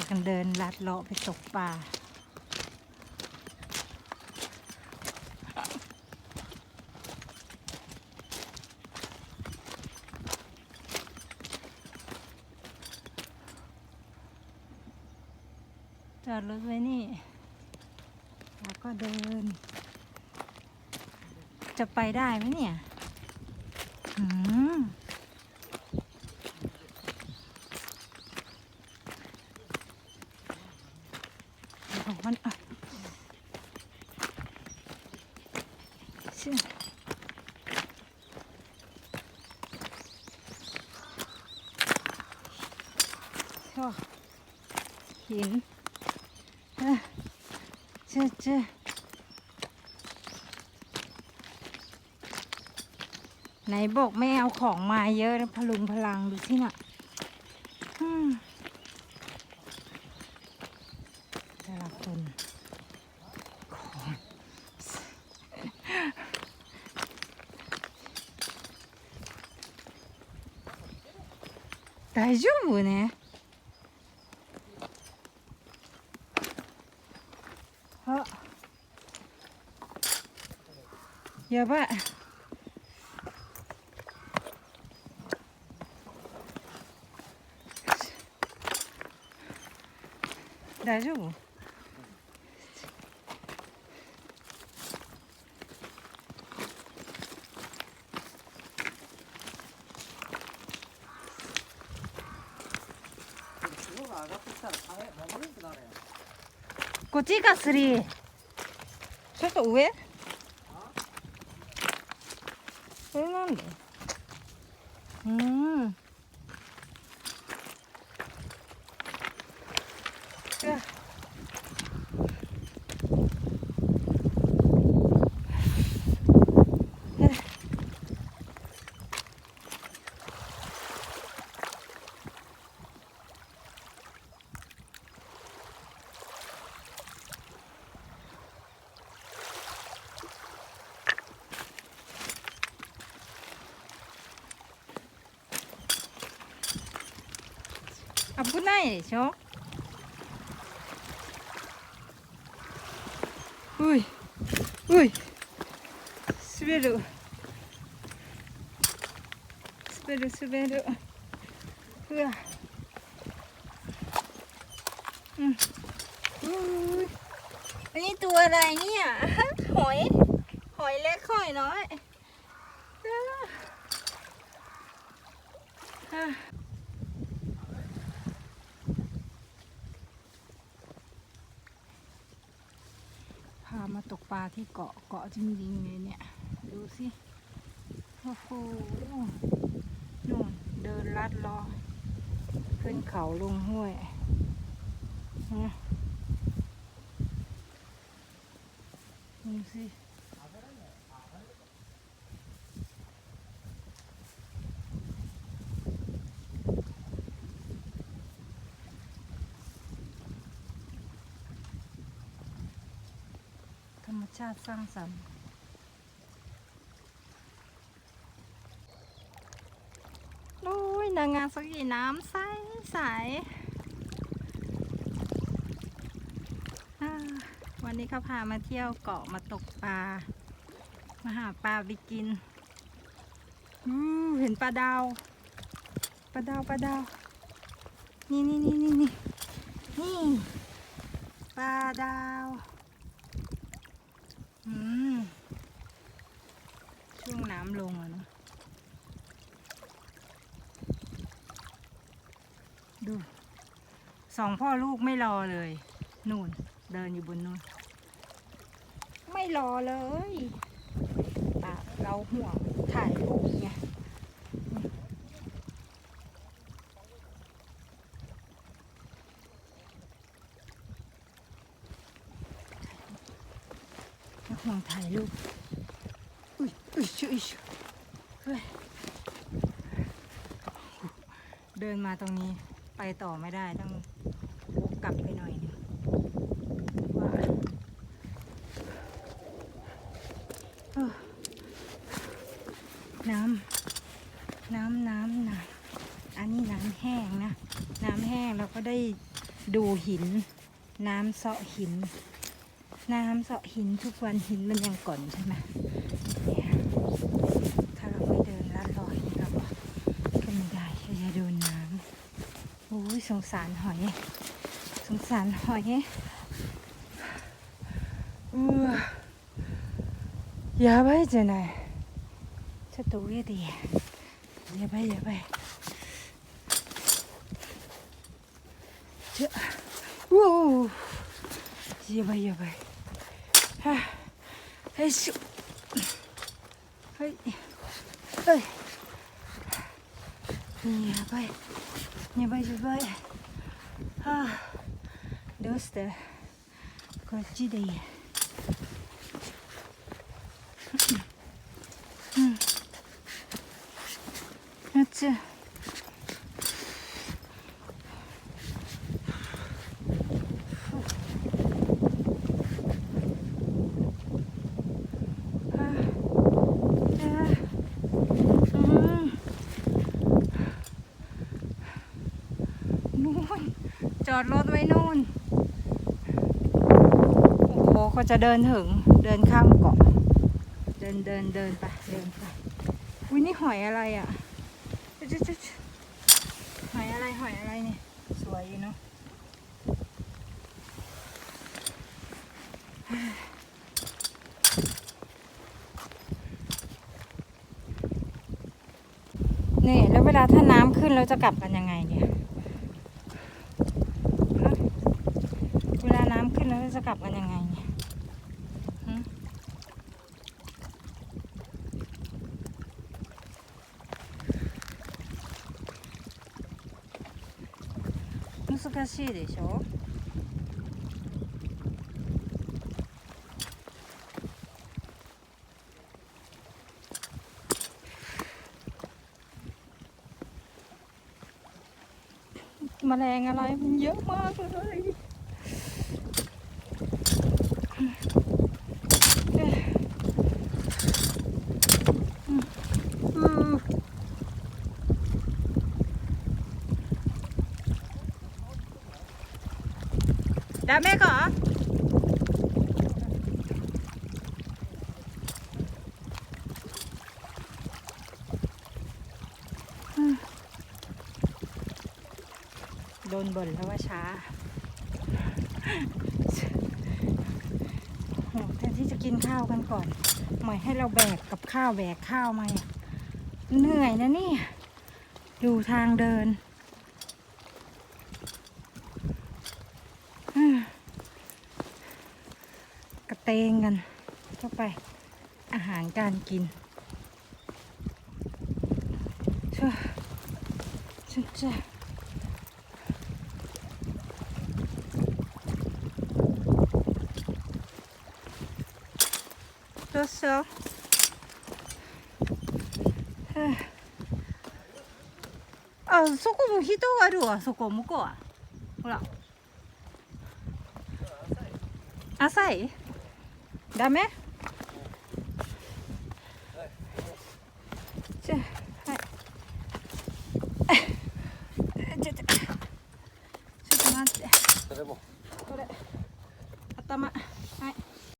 ากันเดินลัดเลาะไปตกปลาจอดรถไว้นี่ แล้วก็เดิน จะไปได้ไหมเนี่ยหืม ร้อนอะชื่อชอบหินเอ้อเจ้าเจ้าไหนบอกไม่เอาของมาเยอะนะพลุงพลังดูสิน่ะ แต่ละคนของ大丈夫ねあやばい大丈夫 こっちがスリー。ちょっと上？これなんで？うん。危ないでしょういうい滑る滑る滑るうわอืมอุ้ยอันนี้ตัวอะไรเนี่ย หอย หอยเล็กหอยน้อย ที่เกาะเกาะจริงๆเลยเนี่ย ดูสิโอ้โหนู่นเดินลัดลอขึ้นเขาลงห้วยนะดูสิธรร มชาติสร้างสรรค์โอ้ยนางงามสักกี่น้ำใสใสวันนี้เขาพามาเที่ยวเกาะมาตกปลา มาหาปลาไปกินเห็นปลาดาวปลาดาวปลาดาว นี่นี่นี่นี่นี่นี่ปลาดาว ช่วงน้ำลงอะเนอะดูสองพ่อลูกไม่รอเลย นู่น เดินอยู่บนนู่น ไม่รอเลยอ่เราห่วงถ่ายรูปไงเราห่วงถ่ายรูปอุ้ยอุ้ยชุยชุเฮ้ย เดินมาตรงนี้ไปต่อไม่ได้ต้องวกกลับไปหน่อยนึงว่าน้ำน้ำน้ำน้ำอันนี้น้ำแห้งนะ น้ำแห้งเราก็ได้ดูหิน น้ำเสาะหิน น้ำเสาะหินทุกวันหินมันยังก่อนใช่ไหมเนี่ยถ้าเราไม่เดินลัดเลอยนี่เราก็ขึ้นไม่ได้เราจะโดนน้ำโอ้ย สงสารหอย สงสารหอยうわやばいじゃないちょっと上でいいやばいやばいじゃうおーやばいやばいはあよいしょはいはいやばい やばいやばいはあどうしてこっちでいいうんあっち อ้โหก็จะเดินถึงเดินข้ามเกาะ เดินเดินเดินไปเดินไปอุ้ยนี่หอยอะไรอะหอยอะไรหอยอะไรเนี่ยสวยเนาะนี่แล้วเวลาถ้าน้ำขึ้นเราจะกลับกันยังไงเนี่ย เวลาน้ำขึ้นแล้วเราจะกลับกันยังไงเนี่ย 難しいでしょแมลงอะไรมันเยอะมากเลย രാമേക്കോ โดนบ่นแล้วว่าช้าแทนที่จะกินข้าวกันก่อนหมายให้เราแบกกับข้าวแบกข้าวมาเหนื่อยนะนี่ ดูทางเดิน เตงกัน เข้าไป อาหารการกินเชื่อฉันจะ どうしよう。はあ、あそこも人があるわ、そこ、向こうは。ほら。浅い ダメ？じゃあ。